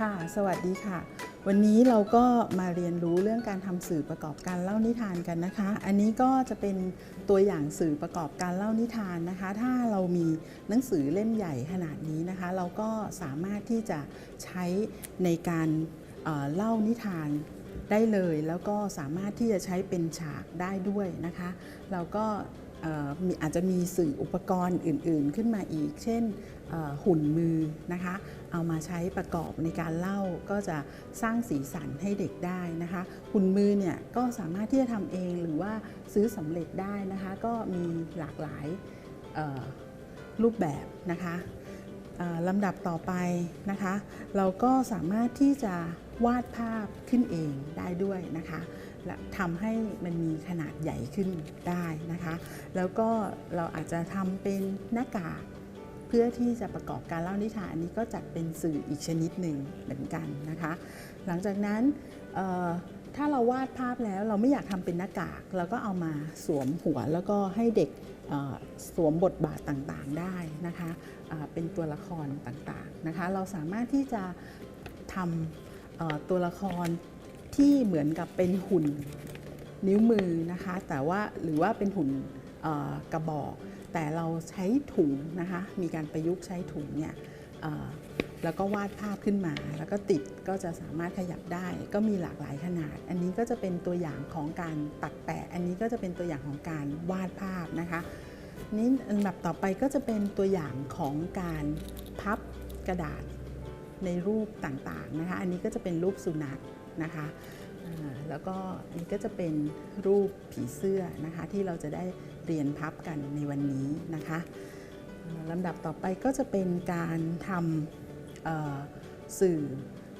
ค่ะ สวัสดีค่ะ วันนี้เราก็มาเรียนรู้เรื่องการทำสื่อประกอบการเล่านิทานกันนะคะ อันนี้ก็จะเป็นตัวอย่างสื่อประกอบการเล่านิทานนะคะ ถ้าเรามีหนังสือเล่มใหญ่ขนาดนี้นะคะ เราก็สามารถที่จะใช้ในการเเล่านิทานได้เลย แล้วก็สามารถที่จะใช้เป็นฉากได้ด้วยนะคะ เราก็อาจจะมีสื่ออุปกรณ์อื่น ๆ ขึ้นมาอีก เช่นหุ่นมือนะคะ เอามาใช้ประกอบในการเล่าก็จะสร้างสีสันให้เด็กได้นะคะหุ่นมือเนี่ยก็สามารถที่จะทำเองหรือว่าซื้อสำเร็จได้นะคะ ก็มีหลากหลายรูปแบบนะคะลำดับต่อไปนะคะ เราก็สามารถที่จะวาดภาพขึ้นเองได้ด้วยนะคะและทำให้มันมีขนาดใหญ่ขึ้นได้นะคะ แล้วก็เราอาจจะทำเป็นหน้ากาก เพื่อที่จะประกอบการเล่านิทานอันนี้ก็จัดเป็นสื่ออีกชนิดหนึ่งเหมือนกันนะคะ หลังจากนั้นถ้าเราวาดภาพแล้วเราไม่อยากทำเป็นหน้ากากเราก็เอามาสวมหัวแล้วก็ให้เด็กสวมบทบาทต่างๆได้นะคะเป็นตัวละครต่างๆนะคะ เราสามารถที่จะทำตัวละครที่เหมือนกับเป็นหุ่นนิ้วมือนะคะ แต่ว่าหรือว่าเป็นหุ่นกระบอก แต่เราใช้ถุงนะคะ มีการประยุกต์ใช้ถุงเนี่ยแล้วก็วาดภาพขึ้นมา แล้วก็ติดก็จะสามารถขยับได้ ก็มีหลากหลายขนาด อันนี้ก็จะเป็นตัวอย่างของการตัดแปะ อันนี้ก็จะเป็นตัวอย่างของการวาดภาพนะคะนี่อันดับต่อไปก็จะเป็นตัวอย่างของการพับกระดาษในรูปต่างๆนะคะ อันนี้ก็จะเป็นรูปสุนัขนะคะแล้วก็อันนี้ก็จะเป็นรูปผีเสื้อนะคะที่เราจะได้ เรียนพับกันในวันนี้นะคะลำดับต่อไปก็จะเป็นการทำสื่อ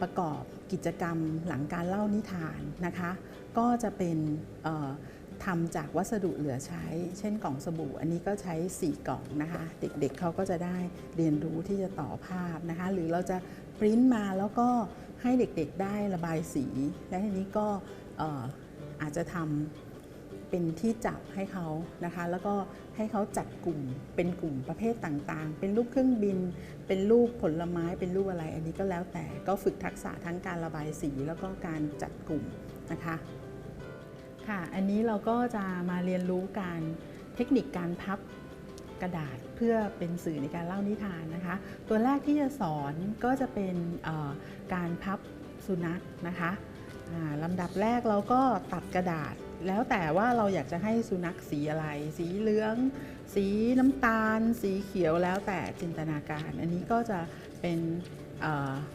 ประกอบกิจกรรมหลังการเล่านิทานนะคะ ก็จะเป็นทำจากวัสดุเหลือใช้ เช่นกล่องสบู่ อันนี้ก็ใช้ 4 กล่องนะคะ เด็กๆเขาก็จะได้เรียนรู้ที่จะต่อภาพนะคะ หรือเราจะปริ้นมาแล้วก็ให้เด็กๆได้ระบายสี และทีนี้ก็อาจจะทำ เป็นที่จับให้เขานะคะ แล้วก็ให้เขาจัดกลุ่มเป็นกลุ่มประเภทต่างๆ เป็นรูปเครื่องบิน เป็นรูปผลไม้ เป็นรูปอะไร อันนี้ก็แล้วแต่ก็ฝึกทักษะทั้งการระบายสี แล้วก็การจัดกลุ่มนะคะ ค่ะ อันนี้เราก็จะมาเรียนรู้การเทคนิคการพับกระดาษเพื่อเป็นสื่อในการเล่านิทานนะคะ ตัวแรกที่จะสอนก็จะเป็นการพับสุนัขนะคะลำดับแรกเราก็ตัดกระดาษ แล้วแต่ว่าเราอยากจะให้สุนัขสีอะไร สีเหลือง สีน้ำตาล สีเขียวแล้วแต่จินตนาการ อันนี้ก็จะเป็น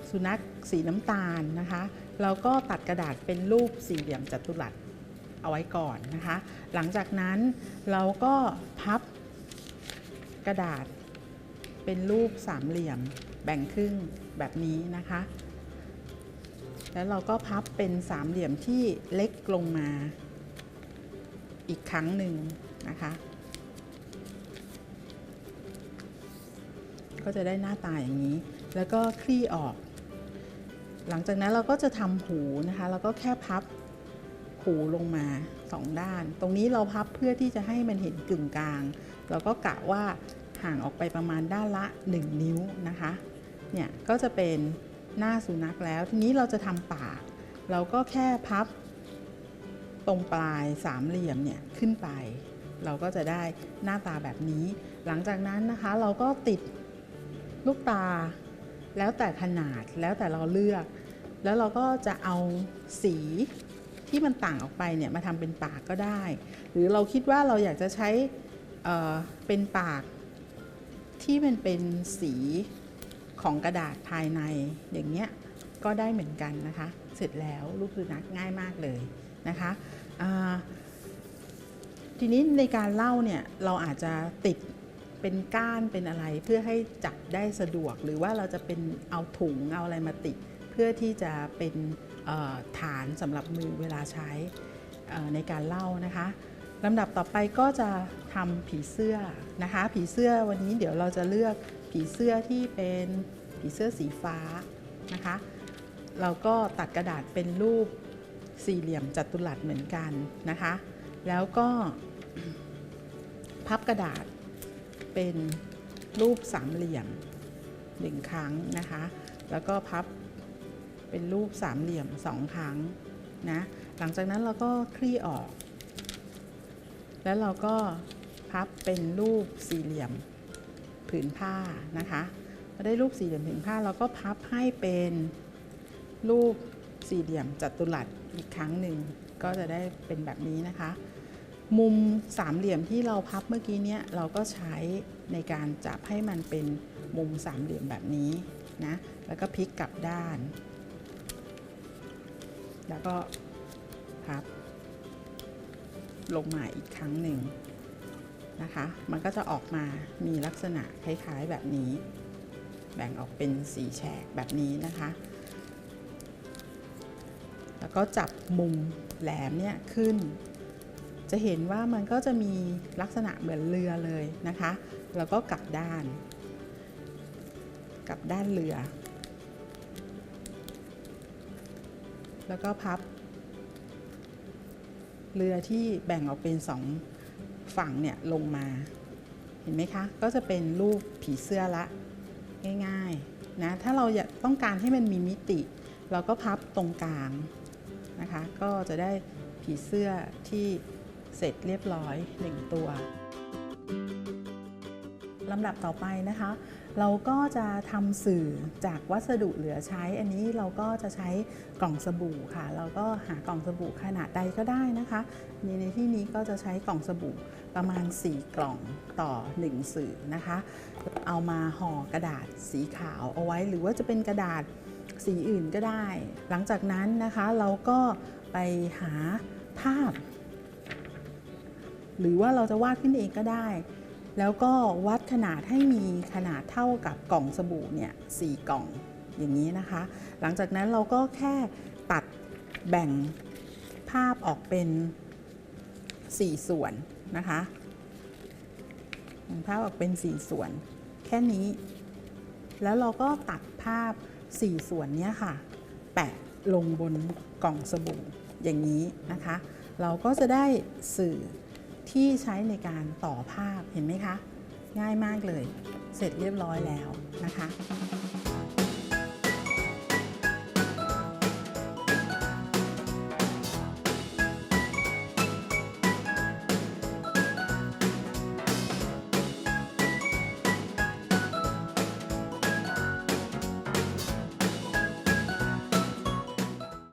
สุนัขสีน้ำตาลนะคะเราก็ตัดกระดาษเป็นรูปสี่เหลี่ยมจัตุรัสเอาไว้ก่อนนะคะ หลังจากนั้นเราก็พับกระดาษเป็นรูปสามเหลี่ยมแบ่งครึ่งแบบนี้นะคะ แล้วเราก็พับเป็นสามเหลี่ยมที่เล็กลงมา อีกครั้งหนึ่งนะคะ ก็จะได้หน้าตาอย่างนี้ แล้วก็คลี่ออก หลังจากนั้นเราก็จะทำหูนะคะ แล้วก็แค่พับหูลงมาสองด้าน ตรงนี้เราพับเพื่อที่จะให้มันเห็นกึ่งกลาง เราก็กะว่าห่างออกไปประมาณด้านละ 1 นิ้วนะคะ เนี่ยก็จะเป็นหน้าสุนัขแล้ว ทีนี้เราจะทำปาก เราก็แค่พับ ตรงปลายสามเหลี่ยมเนี่ยขึ้นไป เราก็จะได้หน้าตาแบบนี้ หลังจากนั้นนะคะเราก็ติดลูกตา แล้วแต่ขนาดแล้วแต่เราเลือก แล้วเราก็จะเอาสีที่มันต่างออกไปเนี่ยมาทำเป็นปากก็ได้ หรือเราคิดว่าเราอยากจะใช้เเป็นปากที่มันเป็นสีของกระดาษภายในอย่างเงี้ยก็ได้เหมือนกันนะคะ สร็จแล้วรูปสุนัขง่ายมากเลยนะคะทีนี้ในการเล่าเนี่ยเราอาจจะติดเป็นก้านเป็นอะไรเพื่อให้จับได้สะดวก หรือว่าเราจะเป็นเอาถุงเอาอะไรมาติด เพื่อที่จะเป็นฐานสำหรับมือเวลาใช้ในการเล่านะคะลำดับต่อไปก็จะทำผีเสื้อนะคะ ผีเสื้อวันนี้เดี๋ยวเราจะเลือกผีเสื้อที่เป็นผีเสื้อสีฟ้านะคะ เราก็ตัดกระดาษเป็นรูปสี่เหลี่ยมจัตุรัสเหมือนกันนะคะ แล้วก็พับกระดาษเป็นรูปสามเหลี่ยมหนึ่งครั้งนะคะ แล้วก็พับเป็นรูปสามเหลี่ยมสองครั้งนะ หลังจากนั้นเราก็คลี่ออก แล้วเราก็พับเป็นรูปสี่เหลี่ยมผืนผ้านะคะพอได้รูปสี่เหลี่ยมผืนผ้าเราก็พับให้เป็น รูปสี่เหลี่ยมจัตุรัสอีกครั้งหนึ่งก็จะได้เป็นแบบนี้นะคะ มุมสามเหลี่ยมที่เราพับเมื่อกี้เนี้ยเราก็ใช้ในการจับให้มันเป็นมุมสามเหลี่ยมแบบนี้นะแล้วก็พลิกกลับด้าน แล้วก็พับ ลงมาอีกครั้งหนึ่งนะคะ มันก็จะออกมามีลักษณะคล้ายๆแบบนี้ แบ่งออกเป็นสีแฉกแบบนี้นะคะ แล้วก็จับมุมแหลมเนี่ยขึ้น จะเห็นว่ามันก็จะมีลักษณะเหมือนเรือเลยนะคะ แล้วก็กลับด้าน กลับด้านเรือ แล้วก็พับ เรือที่แบ่งออกเป็นสองฝั่งเนี่ยลงมา เห็นไหมคะ ก็จะเป็นรูปผีเสื้อละ ง่ายๆนะ ถ้าเราอยากต้องการให้มันมีมิติ เราก็พับตรงกลาง นะคะ ก็จะได้ผีเสื้อที่เสร็จเรียบร้อยหนึ่งตัวลำดับต่อไปนะคะ เราก็จะทำสื่อจากวัสดุเหลือใช้ อันนี้เราก็จะใช้กล่องสบู่ค่ะ เราก็หากล่องสบู่ขนาดใดก็ได้นะคะในในที่นี้ก็จะใช้กล่องสบู่ประมาณ 4 กล่องต่อ 1 สื่อนะคะ เอามาห่อกระดาษสีขาวเอาไว้ หรือว่าจะเป็นกระดาษ สีอื่นก็ได้ หลังจากนั้นนะคะเราก็ไปหาภาพ หรือว่าเราจะวาดขึ้นเองก็ได้ แล้วก็วัดขนาดให้มีขนาดเท่ากับกล่องสบู่เนี่ยสี่กล่องอย่างนี้นะคะ หลังจากนั้นเราก็แค่ตัดแบ่งภาพออกเป็น 4 ส่วนนะคะภาพออกเป็น 4 ส่วน แค่นี้ แล้วเราก็ตัดภาพ 4 ส่วนนี้ค่ะ แปะลงบนกล่องสบู่อย่างนี้นะคะ เราก็จะได้สื่อที่ใช้ในการต่อภาพเห็นไหมคะ ง่ายมากเลย เสร็จเรียบร้อยแล้วนะคะ